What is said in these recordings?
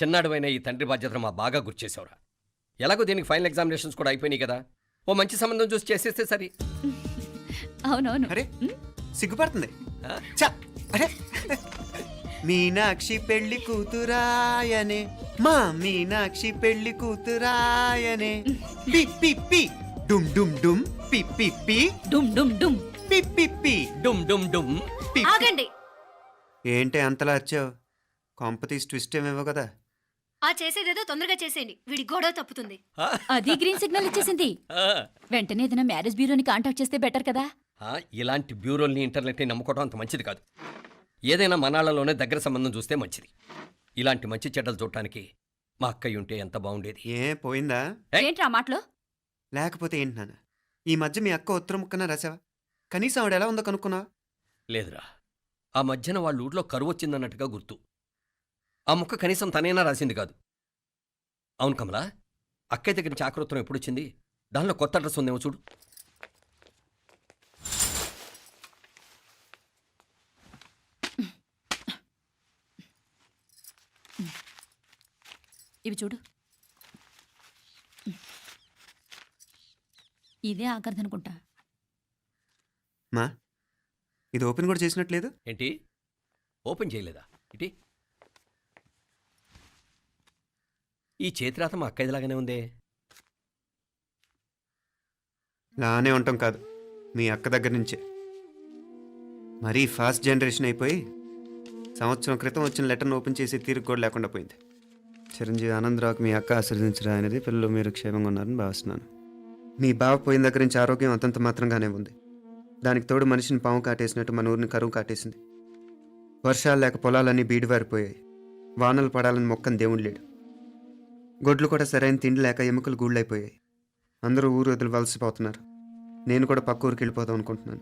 చిన్నాడువైన ఈ తండ్రి బాధ్యతను మా బాగా గుర్చేసావురా ఎలాగో దీనికి ఫైనల్ ఎగ్జామినేషన్స్ కూడా అయిపోయినాయి కదా. ఓ మంచి సంబంధం చూసి చేసేస్తే సరి. అవునవును. అరే సిగ్గుపడుతుంది? చ అరే. మీనాక్షి పెళ్ళి కూతురాయనే. మా మీనాక్షి పెళ్ళి కూతురాయనే. పి పి పి. డుమ్ డుమ్ డుమ్. పి పి పి. డుమ్ డుమ్ డుమ్. పి పి పి. డుమ్ డుమ్ డుమ్. ఆగండి. ఏంటి అంతలా వచ్చావు కాంపతీస్ ట్విస్ట్ ఏమేవో కదా. ఆ చేసేదేదో తొందరగా చేసేయండి. వీడి గొడవ తప్పుతుంది. ఆ? అది గ్రీన్ సిగ్నల్ ఇచ్చేసింది. వెంటనే ఏదైనా మ్యారేజ్ బ్యూరోని కాంటాక్ట్ చేస్తే బెటర్ కదా. ఆ, ఇలాంటి బ్యూరోల్ని ఇంటర్నెట్ని నమ్ముకోవడం అంత మంచిది కాదు. ఏదైనా మనాళ్ళలోనే దగ్గర సంబంధం చూస్తే మంచిది. ఇలాంటి మంచి చెడ్డలు చూడటానికి మా అక్కయ్య ఉంటే ఎంత బాగుండేది. ఏ పోయిందా. ఏంట్రా ఆ మాటలు? లేకపోతే ఏంటి నాన్న? ఈ మధ్య మీ అక్క ఉత్తరం ముక్కన రాసావా? కనీసం ఆవిడ ఎలా ఉందో కనుక్కున్నావా? లేదురా. ఆ మధ్యన వాళ్ళ ఊర్లో కరువు వచ్చిందన్నట్టుగా గుర్తు. ఆ ముక్క కనీసం తనైనా రాసింది కాదు. అవును కమలా అక్కయ్య దగ్గర నుంచి ఆకృతం ఎప్పుడు వచ్చింది దానిలో కొత్త అడ్రస్ ఉందేమో చూడు. ఇవి చూడు. ఇదే ఆఖరిదనుకుంటా మా ఇది ఓపెన్ కూడా చేసినట్లేదు ఏంటి? ఓపెన్ చేయలేదా? ఇటీ? ఈ చేతిరాత మా అక్కయ్యలాగానే ఉందే. లానే ఉంటాం కాదు మీ అక్క దగ్గర నుంచే. మరీ ఫాస్ట్ జనరేషన్ అయిపోయి సంవత్సరం క్రితం వచ్చిన లెటర్ను ఓపెన్ చేసి తీరు కూడా లేకుండా పోయింది. చిరంజీవి ఆనందరావుకి మీ అక్క ఆశీర్వదించరా అనేది పిల్లలు మీరు క్షేమంగా ఉన్నారని భావిస్తున్నాను. మీ బావ పోయిన దగ్గర నుంచి ఆరోగ్యం అంతంత మాత్రంగానే ఉంది. దానికి తోడు మనిషిని పాము కాటేసినట్టు మన ఊరిని కరువు కాటేసింది. వర్షాలు లేక పొలాలన్నీ బీడివారిపోయాయి. వానలు పడాలని మొక్కని దేవుడు లేడు. గొడ్లు కూడా సరైన తిండి లేక ఎముకలు గూళ్ళైపోయాయి. అందరూ ఊరు వదిలి వలసిపోతున్నారు. నేను కూడా పక్క ఊరికి వెళ్ళిపోదాం అనుకుంటున్నాను.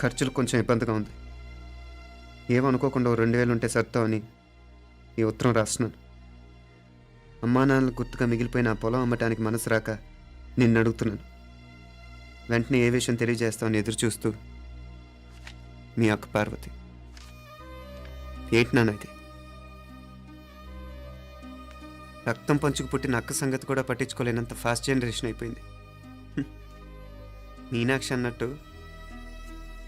ఖర్చులు కొంచెం ఇబ్బందిగా ఉంది. ఏమనుకోకుండా రెండు వేలు ఉంటే సర్తావని ఈ ఉత్తరం రాస్తున్నాను. అమ్మా నాన్నలు గుర్తుగా మిగిలిపోయిన ఆ పొలం అమ్మటానికి మనసు రాక నిన్ను అడుగుతున్నాను. వెంటనే ఏ విషయం తెలియజేస్తామని ఎదురు చూస్తూ మీ అక్క పార్వతి. ఏంటి నాన్న ఇది? రక్తం పంచుకు పుట్టిన అక్క సంగతి కూడా పట్టించుకోలేనంత ఫాస్ట్ జనరేషన్ అయిపోయింది. మీనాక్షి అన్నట్టు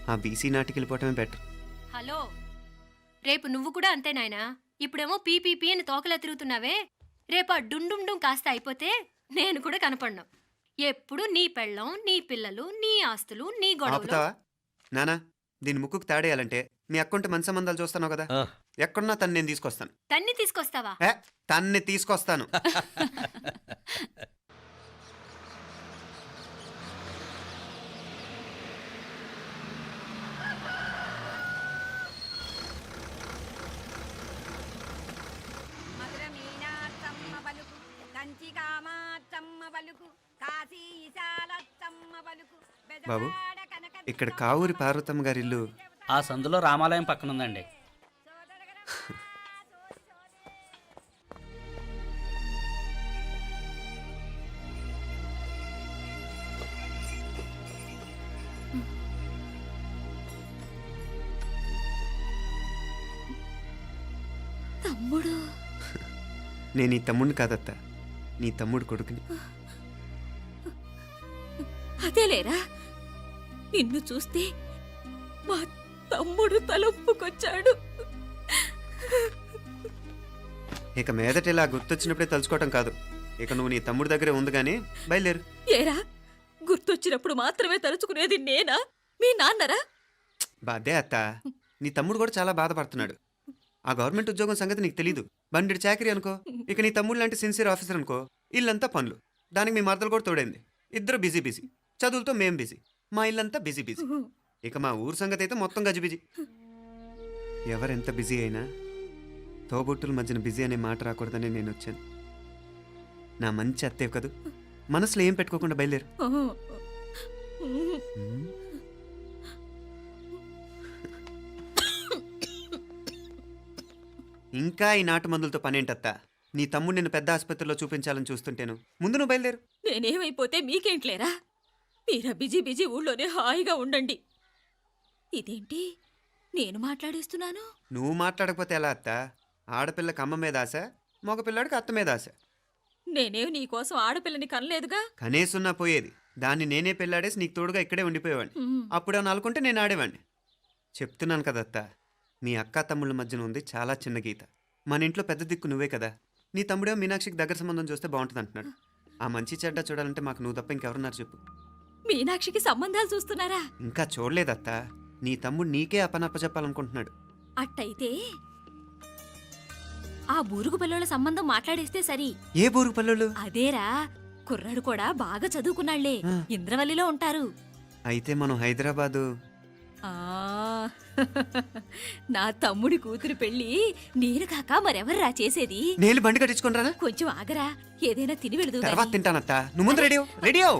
ఆ బీసీ నాటికి వెళ్ళిపోవటమే బెటర్ హలో రేపు నువ్వు కూడా అంతే నాయనా. ఇప్పుడేమో పీపీపీ అని తోకలా తిరుగుతున్నావే. రేపు ఆ డుండుం డుం కాస్త అయిపోతే నేను కూడా కనపడ్ను. ఎప్పుడు నీ పెళ్ళం నీ పిల్లలు నీ ఆస్తులు నీ గొడవలు. ఆపుతావా? నానా దీని ముక్కుకు తాడేయాలంటే మీ అక్కంటే మంచి సంబంధాలు చూస్తాను కదా. ఎక్కడున్నా తను నేను తీసుకొస్తాను. తన్ని తీసుకొస్తావా? ఏ? తన్ని తీసుకొస్తాను. మధుర మీనాత్తమ్మ పలుకు కంచి కామాత్తమ్మ పలుకు కాశీ ఈశాలత్తమ్మ పలుకు బాబు, ఇక్కడ కావూరి పార్వతమ్మ గారి ఇల్లు ఆ సందులో రామాలయం పక్కన ఉందండి తమ్ముడు. నేను నీ తమ్ముడిని కాదత్త నీ తమ్ముడు కొడుకుని. అదేలేరా నిన్ను చూస్తే మా తమ్ముడు తలొప్పుకొచ్చాడు. ఇక మీదట ఇలా గుర్తొచ్చినప్పుడే తలుచుకోవటం కాదు. ఇక నువ్వు నీ తమ్ముడి దగ్గరే ఉంది కానీ బయలుదేరు. ఏరా? గుర్తొచ్చినప్పుడు మాత్రమే తలుచుకునేది నేనా? మీ నాన్నరా? బాధే అత్త. నీ తమ్ముడు కూడా చాలా బాధపడుతున్నాడు. ఆ గవర్నమెంట్ ఉద్యోగం సంగతి నీకు తెలీదు. బండి చాకరీ అనుకో ఇక నీ తమ్ముడు లాంటి సిన్సియర్ ఆఫీసర్ అనుకో ఇల్లంతా పనులు. దానికి మీ మరదలు కూడా తోడైంది. ఇద్దరు బిజీ బిజీ. చదువులతో మేం బిజీ. మా ఇల్లంతా బిజీ బిజీ. ఇక మా ఊరు సంగతి అయితే మొత్తం గజిబిజీ. ఎవరెంత బిజీ అయినా తోబుట్టుల మధ్యన బిజీ అనే మాట రాకూడదని నేను వచ్చాను నా మంచి అత్తే కదూ? మనసులో ఏం పెట్టుకోకుండా బయలుదేరు. ఇంకా ఈ నాటు మందులతో పనేంటత్తా? నీ తమ్ముడు నిన్ను పెద్ద ఆసుపత్రిలో చూపించాలని చూస్తుంటేను. ముందు నువ్వు బయలుదేరు. నేనేమైపోతే మీకేంట్లేరా మీరా బిజీ బిజీ ఊళ్ళోనే హాయిగా ఉండండి. ఇదేంటి? నేను మాట్లాడేస్తున్నాను? నువ్వు మాట్లాడకపోతే ఎలా అత్త? ఆడపిల్లకి అమ్మ మీద ఆశ మగపిల్లాడికి అత్త మీద ఆశ. నేనేం నీకోసం ఆడపిల్లని కనలేదుగా? కనేసున్నా పోయేది. దాన్ని నేనే పెళ్ళాడేసి నీకు తోడుగా ఇక్కడే ఉండిపోయేవాడిని. అప్పుడే అనుకుంటే నేను ఆడేవాడిని. చెప్తున్నాను కదా అత్త మీ అక్క తమ్ముళ్ళ మధ్యన ఉంది చాలా చిన్న గీత. మన ఇంట్లో పెద్ద దిక్కు నువ్వే కదా. నీ తమ్ముడే మీనాక్షికి దగ్గర సంబంధం చూస్తే బాగుంటుంది అంటున్నాడు. ఆ మంచి చెడ్డ చూడాలంటే మాకు నువ్వు తప్ప ఇంకెవరున్నారు చెప్పు. మీనాక్షికి సంబంధాలు చూస్తున్నారా? ఇంకా చూడలేదత్త. నీ తమ్ముడు నీకే అపనప్ప చెప్పాలనుకుంటున్నాడు. అట్టయితే ఆ బూరుగు పిల్లల సంబంధం మాట్లాడేస్తే సరి. ఏ బోరు పల్లెలు అదేరా కుర్రాడు కూడా బాగా చదువుకున్నాళ్ళే. ఇంద్రవల్లిలో ఉంటారు. అయితే మనం హైదరాబాదు. ఆ. నా తమ్ముడి కూతురు పెళ్ళి నేను కాక మరెవర్రా చేసేది? నేను బండి కట్టించుకుంటారా కొంచెం ఆగరా ఏదైనా తిని వెళదు తర్వాత తింటానత్త. నువ్వు ముందు రెడీ. రెడీ అవు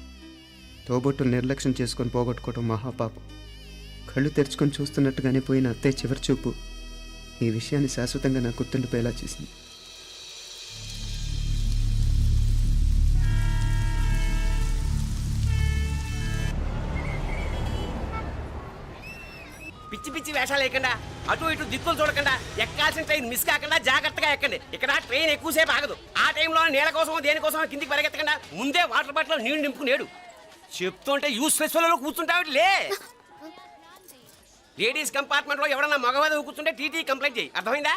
తోబొట్టులు నిర్లక్ష్యం చేసుకొని పోగొట్టుకోవడం మహాపాపం. కళ్ళు తెరుచుకొని చూస్తున్నట్టుగానే పోయిన అత్తయ్య చివరి చూపు. ఈ విషయాన్ని శాశ్వతంగా నాకు గుర్తుండిపోయేలా చేసింది. పిచ్చి పిచ్చి వేషాలు వేయకుండా. అటు ఇటు దిక్కులు చూడకుండా. ఎక్కాల్సిన ట్రైన్ మిస్ కాకుండా జాగ్రత్తగా ఎక్కండి. ఇక్కడ ట్రైన్ ఎక్కువసేపు ఆగదు. ఆ టైంలో నీళ్ళ కోసం దేనికోసం కిందికి పరిగెత్తకుండా ముందే వాటర్ బాటిల్ నీళ్ళు నింపుకునేడు. చెప్తుంటే యూస్లెస్లో కూర్చుంటావు లే. లేడీస్ కంపార్ట్మెంట్లో ఎవడన్నా మగవాది కూర్చుంటే టీటీ కంప్లైంట్ చేయి. అర్థమైందా?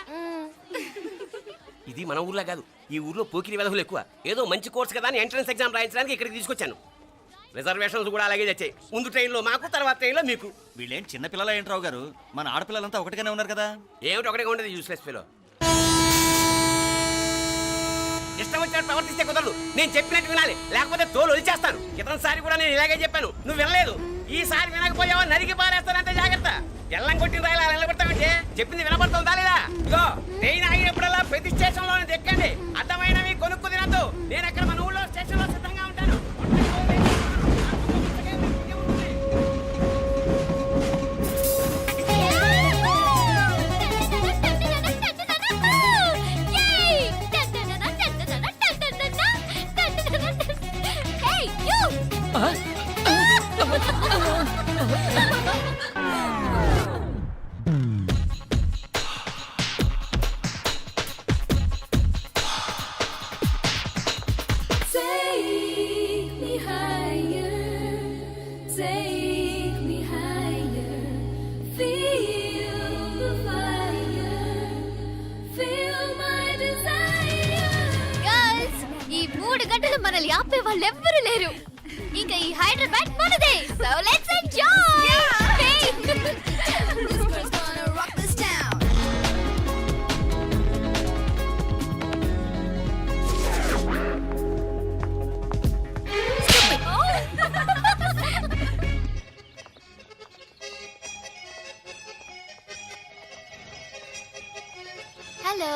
ఇది మన ఊర్లో కాదు. ఈ ఊర్లో పోకిరి వెధవులు ఎక్కువ. ఏదో మంచి కోర్స్ కదా అని ఎంట్రన్స్ ఎగ్జామ్ రాయించడానికి ఇక్కడికి తీసుకొచ్చాను. రిజర్వేషన్స్ కూడా అలాగే తెచ్చాయి. ముందు ట్రైన్లో మాకు తర్వాత ట్రైన్లో మీకు. వీళ్ళేం చిన్న పిల్లల ఏంట్రావు గారు? మన ఆడపిల్లలంతా ఒకటిగానే ఉన్నారు కదా? ఏమిటి ఒకటే ఉండదు యూస్లెస్ ఫెలో ఇష్టం వచ్చినట్టు ప్రవర్తిస్తే కుదరదు. నేను చెప్పినట్టు వినాలి. లేకపోతే తోలు వదిలేస్తాను ఇతని సారి కూడా నేను ఇలాగే చెప్పాను. నువ్వు వినలేదు. ఈసారి వినకపోయావా నరికి పారేస్తానంటే జాగ్రత్త. ఎల్లం కొట్టిన రాయలా అలా నిలబడతామంటే చెప్పింది వినబడుతుందా లేదా? ఇదో ట్రైన్ ఆగినప్పుడల్లా ప్రతి స్టేషన్ దెక్కండి. ఎక్కండి అర్థమైనవి కొనుక్కు తినద్దు. నేను అక్కడ మన ఊళ్ళో స్టేషన్లో సిద్ధంగా హైదరాబాద్ మనదే. సో లెట్స్ ఎంజాయ్ హలో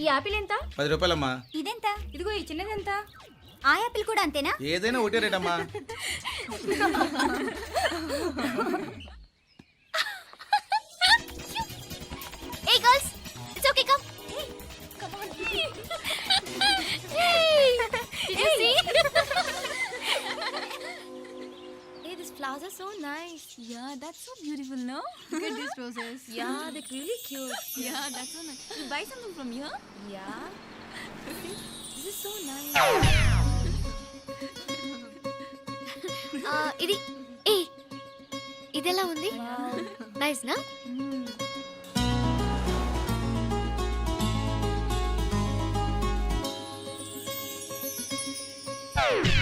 ఈ యాపిల్ ఎంత? పది రూపాయలమ్మా. ఇదెంత? ఇదిగో ఈ చిన్నది ఎంత ఆ యాపిల్ కూడా అంతేనా ఏదైనా ఒకటే రేటమ్మా Hey girls, it's okay, come. Come on. Hey, did you see? hey, these flowers are so nice. Yeah, that's so beautiful, no? Look at these roses. Yeah, they're really cute. Yeah, that's so nice. You buy something from here? Yeah. This is so nice. ఇది ఏ ఇది ఎలా ఉంది? Nice నా? Hmm.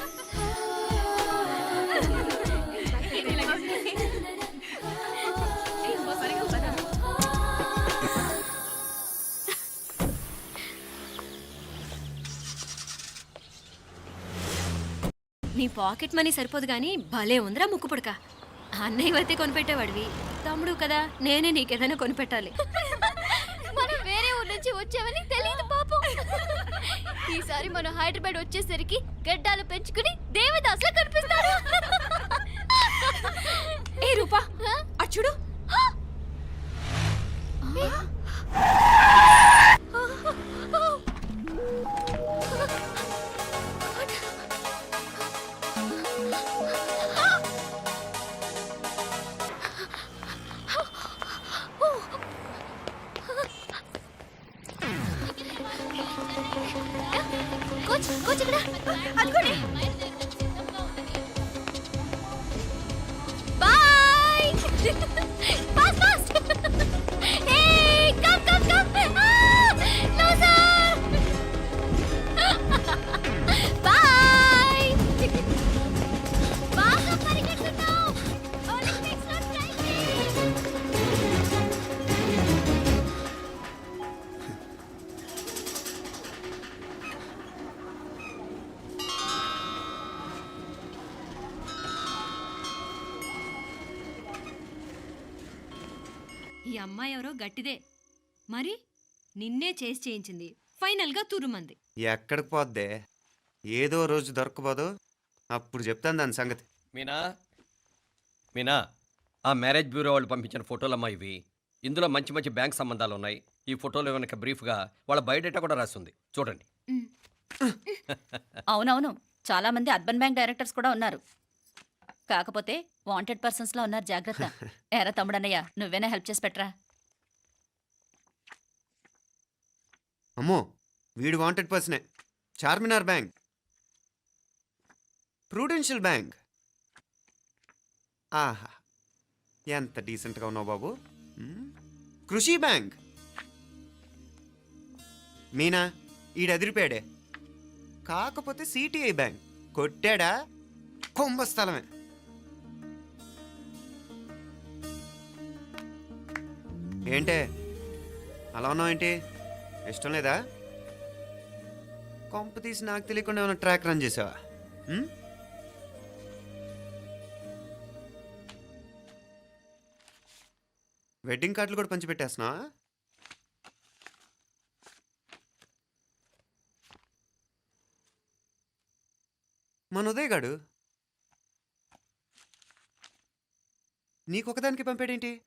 Pocket money సరిపోదు కానీ భలే ఉందిరా ముక్కు పుడక. అన్నయ్య అయితే కొనిపెట్టేవాడివి. తమ్ముడు కదా నేనే నీకేదైనా కొనిపెట్టాలి. మనం వేరే ఊరు నుంచి వచ్చామని తెలియదు పాపం. ఈసారి మనం హైదరాబాద్ వచ్చేసరికి గడ్డాలు పెంచుకుని దేవదాసులు కనిపిస్తారు. ఏ రూపా అచ్చుడు కోచ్ కోచ్ ఇక్కడ. అదిగోండి. గట్టిదే. మరి నిన్నే చేసి చేయించింది. ఫైనల్గా తురుమంది. ఎక్కడికి పోద్దే? ఏదో రోజు దొరకబోదు. అప్పుడు చెప్తాను దాని సంగతి. మీనా? మీనా? ఆ మ్యారేజ్ బ్యూరో వాళ్ళు పంపించిన ఫోటోలమ్మా ఇవి. ఇందులో మంచి మంచి బ్యాంక్ సంబంధాలు ఉన్నాయి. ఈ ఫోటోలు వెనక బ్రీఫ్గా వాళ్ళ బయోడేటా కూడా రాస్తుంది చూడండి. అవునవును. చాలా మంది అర్బన్ బ్యాంక్ డైరెక్టర్స్ కూడా ఉన్నారు. కాకపోతే వాంటెడ్ పర్సన్స్లో ఉన్నారు జాగ్రత్త. ఎరా తమ్ముడన్నయ్య నువ్వేనా హెల్ప్ చేసి పెట్టరా? అమ్మో వీడు వాంటెడ్ పర్సనే చార్మినార్ బ్యాంక్. Prudential bank. ఆహా ఎంత డీసెంట్గా ఉన్నావు బాబు. కృషి బ్యాంక్. మీనా ఈడు కాకపోతే సిటిఐ బ్యాంక్. కొట్టాడా? కుంభస్థలమే ఏంటే? అలా ఉన్నావు ఏంటి ఇష్టం లేదా? కొంప తీసి నాకు తెలియకుండా ఏమైనా ట్రాక్ రన్ చేసావా? వెడ్డింగ్ కార్డులు కూడా పంచిపెట్టేస్తున్నా మన ఉదయ్ గాడు? నీకొకదానికి పంపాడేంటి?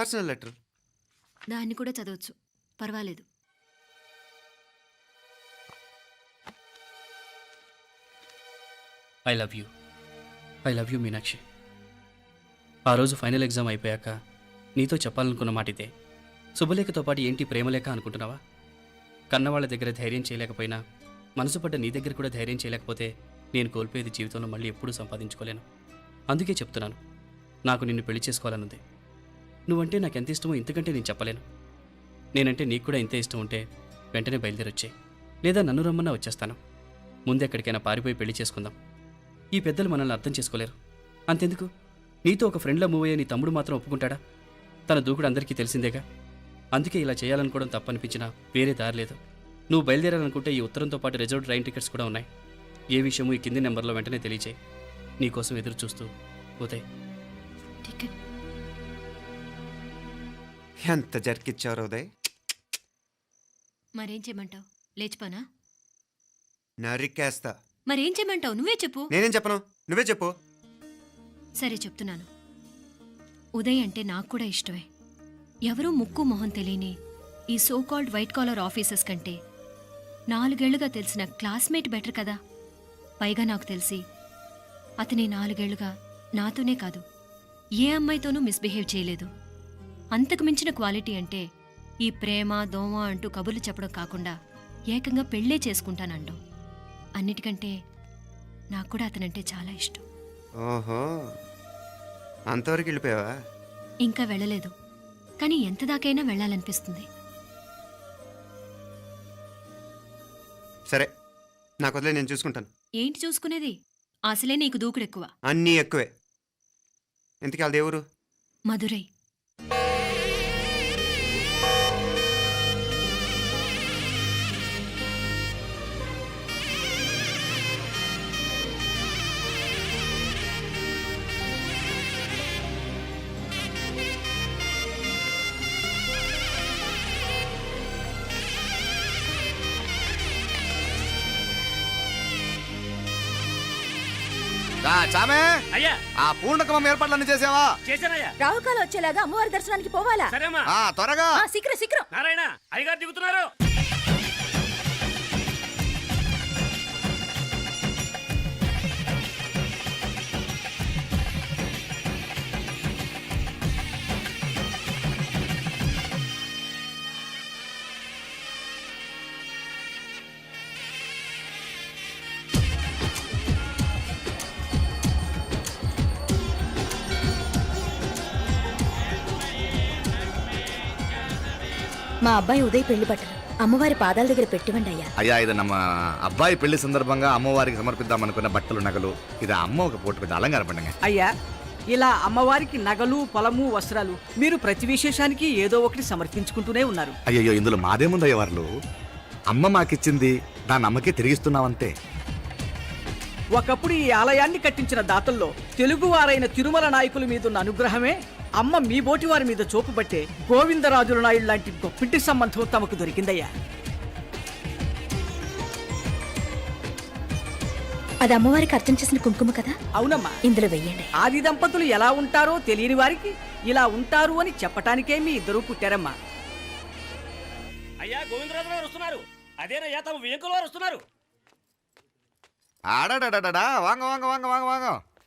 Personal letter? దాన్ని కూడా చదవచ్చు. పర్వాలేదు. I love you. I love you Meenakshi. ఆ రోజు ఫైనల్ ఎగ్జామ్ అయిపోయాక నీతో చెప్పాలనుకున్న మాట ఇదే శుభలేఖతో పాటు ఏంటి ప్రేమలేఖ అనుకుంటున్నావా? కన్నవాళ్ళ దగ్గర ధైర్యం చేయలేకపోయినా మనసు పడ్డ నీ దగ్గర కూడా ధైర్యం చేయలేకపోతే నేను కోల్పోయేది జీవితంలో మళ్ళీ ఎప్పుడూ సంపాదించుకోలేను. అందుకే చెప్తున్నాను నాకు నిన్ను పెళ్ళి చేసుకోవాలనుంది. నువ్వంటే నాకు ఎంత ఇష్టమో ఇంతకంటే నేను చెప్పలేను. నేనంటే నీకు కూడా ఇంతే ఇష్టం ఉంటే వెంటనే బయలుదేరొచ్చే లేదా నన్ను రమ్మన్నా వచ్చేస్తాను. ముందెక్కడికైనా పారిపోయి పెళ్ళి చేసుకుందాం. ఈ పెద్దలు మనల్ని అర్థం చేసుకోలేరు. అంతెందుకు? నీతో ఒక ఫ్రెండ్లా మూవ్ అయ్యే నీ తమ్ముడు మాత్రం ఒప్పుకుంటాడా? తన దూకుడు అందరికీ తెలిసిందేగా? అందుకే ఇలా చేయాలనుకోవడం తప్పనిపించినా వేరే దారి లేదు. నువ్వు బయలుదేరాలనుకుంటే ఈ ఉత్తరంతో పాటు రిజర్వ్ ట్రైన్ టికెట్స్ కూడా ఉన్నాయి. ఏ విషయమూ ఈ కింది నెంబర్లో వెంటనే తెలియచేయి. నీకోసం ఎదురు చూస్తూ ఉదయ్. టికెట్ ఎంత జరికిచ్చారు ఉదయ్. మరేం చేయమంటావు? లేచిపోనా? నరికేస్తా. మరేం చేయమంటావు? నువ్వే చెప్పు. నేనేం చెప్పను? నువ్వే చెప్పు. సరే చెప్తున్నాను. ఉదయ్ అంటే నాకు కూడా ఇష్టమే. ఎవరూ ముక్కు మొహం తెలియని ఈ so called white collar officers కంటే నాలుగేళ్ళుగా తెలిసిన క్లాస్మేట్ బెటర్ కదా? పైగా నాకు తెలిసి అతని నాలుగేళ్ళుగా నాతోనే కాదు. ఏ అమ్మాయితోనూ మిస్బిహేవ్ చేయలేదు. అంతకు మించిన క్వాలిటీ అంటే ఈ ప్రేమ దోమ అంటూ కబుర్లు చెప్పడం కాకుండా ఏకంగా పెళ్ళే చేసుకుంటానండం. అన్నిటికంటే నాకు కూడా అతనంటే చాలా ఇష్టం. ఓహో. అంతవరకు వెళ్ళిపోయావా? ఇంకా వెళ్ళలేదు. కానీ ఎంత దాకైనా వెళ్ళాలనిపిస్తుంది. సరే నాకు వదిలే నేను చూసుకుంటాను. ఏంటి చూసుకునేది? అసలే నీకు దూకుడెక్కువ. అన్నీ ఎక్కువే. ఇంతకీ వాళ్ళ దేవురు మధురై. చామే? అయ్యా. ఆ పూర్ణకమం ఏర్పాట్లన్నీ చేసావా? చేశానయ్యా. రాహుకాలం వచ్చేలాగా అమ్మవారి దర్శనానికి పోవాలా? ఆ త్వరగా. శీఘ్రం శీఘ్రం. నారాయణ అయ్యగారు దిగుతున్నారు. మా అబ్బాయి ఉదయ్ పెళ్ళి బట్టలు. అమ్మవారి పాదాల దగ్గర పెట్టివండి అయ్యా. అయ్యా ఇది నమ్మ అబ్బాయి పెళ్ళి సందర్భంగా అమ్మవారికి సమర్పిద్దాం అనుకున్న బట్టలు నగలు. ఇది అమ్మ ఒక పూట పెద్ద అలంకార పండుగ. అయ్యా ఇలా అమ్మవారికి నగలు పొలము వస్త్రాలు మీరు ప్రతి విశేషానికి ఏదో ఒకటి సమర్పించుకుంటూనే ఉన్నారు. అయ్యయ్యో ఇందులో మాదేముందయ్య వాళ్ళు అమ్మ మాకిచ్చింది దాన్ని అమ్మకే తిరిగిస్తున్నామంతే ఒకప్పుడు ఈ ఆలయాన్ని కట్టించిన దాతల్లో తెలుగువారైన తిరుమల నాయకుల మీదున్న అనుగ్రహమే అమ్మ మీ బోటి వారి మీద చూపు పట్టే గోవిందరాజుల నాయుడు లాంటి గొప్పింటి సంబంధం తమకు దొరికిందయ్యా. అది అమ్మవారికి అర్చన చేసిన కుంకుమ కదా? అవునమ్మా. ఇందులో వెయ్యండి. ఆది దంపతులు ఎలా ఉంటారో తెలియని వారికి ఇలా ఉంటారు అని చెప్పటానికే మీ ఇద్దరు పుట్టారమ్మా. అయ్యా గోవిందరాజు గారు వస్తున్నారు. అదేనయ్యా తమ వెంకుల వారు వస్తున్నారు. ఆడాడాడా వాంగ వాంగ వాంగ వాంగ వాంగ.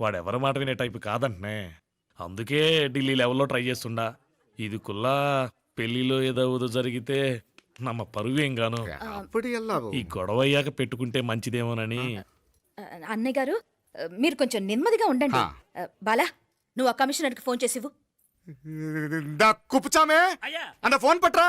వాడెవరి మాట వినే టైపు కాదంటనే. అందుకే ఢిల్లీ లెవెల్లో ట్రై చేస్తుండా. ఇది కుల్లా పెళ్ళిలో ఏదో ఏదో జరిగితే నమ్మ పరువేం గాను? ఈ గొడవ అయ్యాక పెట్టుకుంటే మంచిదేమోనని. అన్నయ్య గారు మీరు కొంచెం నెమ్మదిగా ఉండండి. బాలా నువ్వు ఆ కమిషనర్కి ఫోన్ చేసివు అయ్యా. అన్న ఫోన్ పట్రా.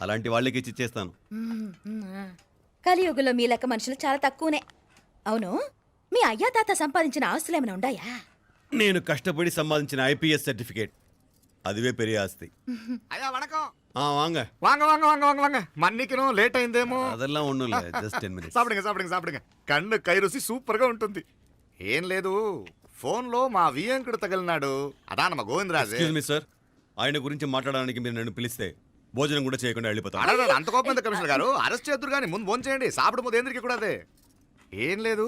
అలాంటి వాళ్ళకి ఇచ్చి చేస్తాను కలియుగంలో మీ లెక్క మనుషులు చాలా తక్కువనే. అవును? మీ అయ్యా తాత సంపాదించిన ఆస్తులు ఏమైనా ఉన్నాయా నేను కష్టపడి సంపాదించిన ఐపీఎస్ సర్టిఫికేట్. అదివే పెరి ఆస్తి. అయ్యా வணக்கம் ఆ వాంగ. వాంగ వాంగ వాంగ వాంగ వాంగ. మన్నికిను లేట్ అయిందేమో. అదెల్లా ஒண்ணும் జస్ట్ 10 మినిట్స్ సాపడంగా సాపడంగా సాపడంగా. కన్ను కైరుసి సూపర్గా ఉంటుంది. ఏం లేదు. ఫోన్లో మా వియంకుడు తగిలినాడు. అదానమ నమ్మ గోవిందరాజు. ఎక్స్క్యూజ్ మీ సార్ ఆయన గురించి మాట్లాడడానికి మీరు నన్ను పిలిస్తే భోజనం కూడా చేయకుండా వెళ్ళిపోతాం అంత కోపం ఉంది కమిషనర్ గారు అరెస్ట్ చేద్దరు కానీ ముందు ఫోన్ చేయండి సాపడ ముందు ఎందుకు కూడా అదే ఏం లేదు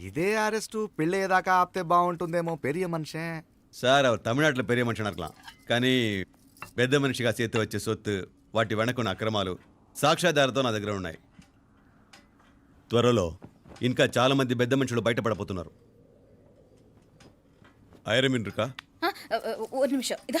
ఇదే అరెస్టు పెళ్ళేదాకా ఆపితే బాగుంటుందేమో పెరియ మనిషే సార్ அவர் தமிழ்நாட்டில் మనిషి மனுஷனாக இருக்கலாம் కానీ పెద్ద మనిషిగా చేతి వచ్చే సొత్తు వాటి వెనకున్న అక్రమాలు సాక్ష్యాధారతో నా దగ్గర ఉన్నాయి త్వరలో ఇంకా చాలా మంది పెద్ద మనుషులు బయటపడబోతున్నారు ఐరమిన్ இருக்கா ఒక నిమిషం அ,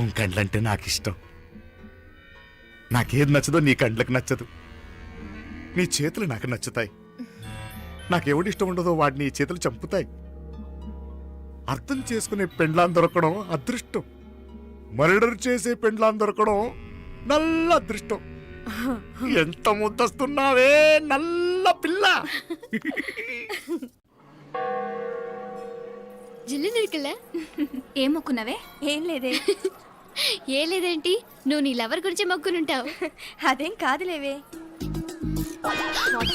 కండ్లంటే నాకు ఇష్టం నాకేది నచ్చదో నీ కండ్లకు నచ్చదు. నీ చేతులు నాకు నచ్చుతాయి. నాకెవడి ఇష్టం ఉండదో వాడిని నీ చేతులు చంపుతాయి. అర్థం చేసుకునే పెండ్లాన్ దొరకడం అదృష్టం. మర్డర్ చేసే పెండ్లాన్ దొరకడం నల్ల అదృష్టం. ఎంత ముద్దస్తున్నావే నల్ల పిల్ల. జిల్లు నిరికలే ఏం మొక్కున్నావే? ఏం లేదే. ఏ లేదేంటి? నువ్వు నీ లవర్ గురించి మొక్కునుంటావు. అదేం కాదులేవే.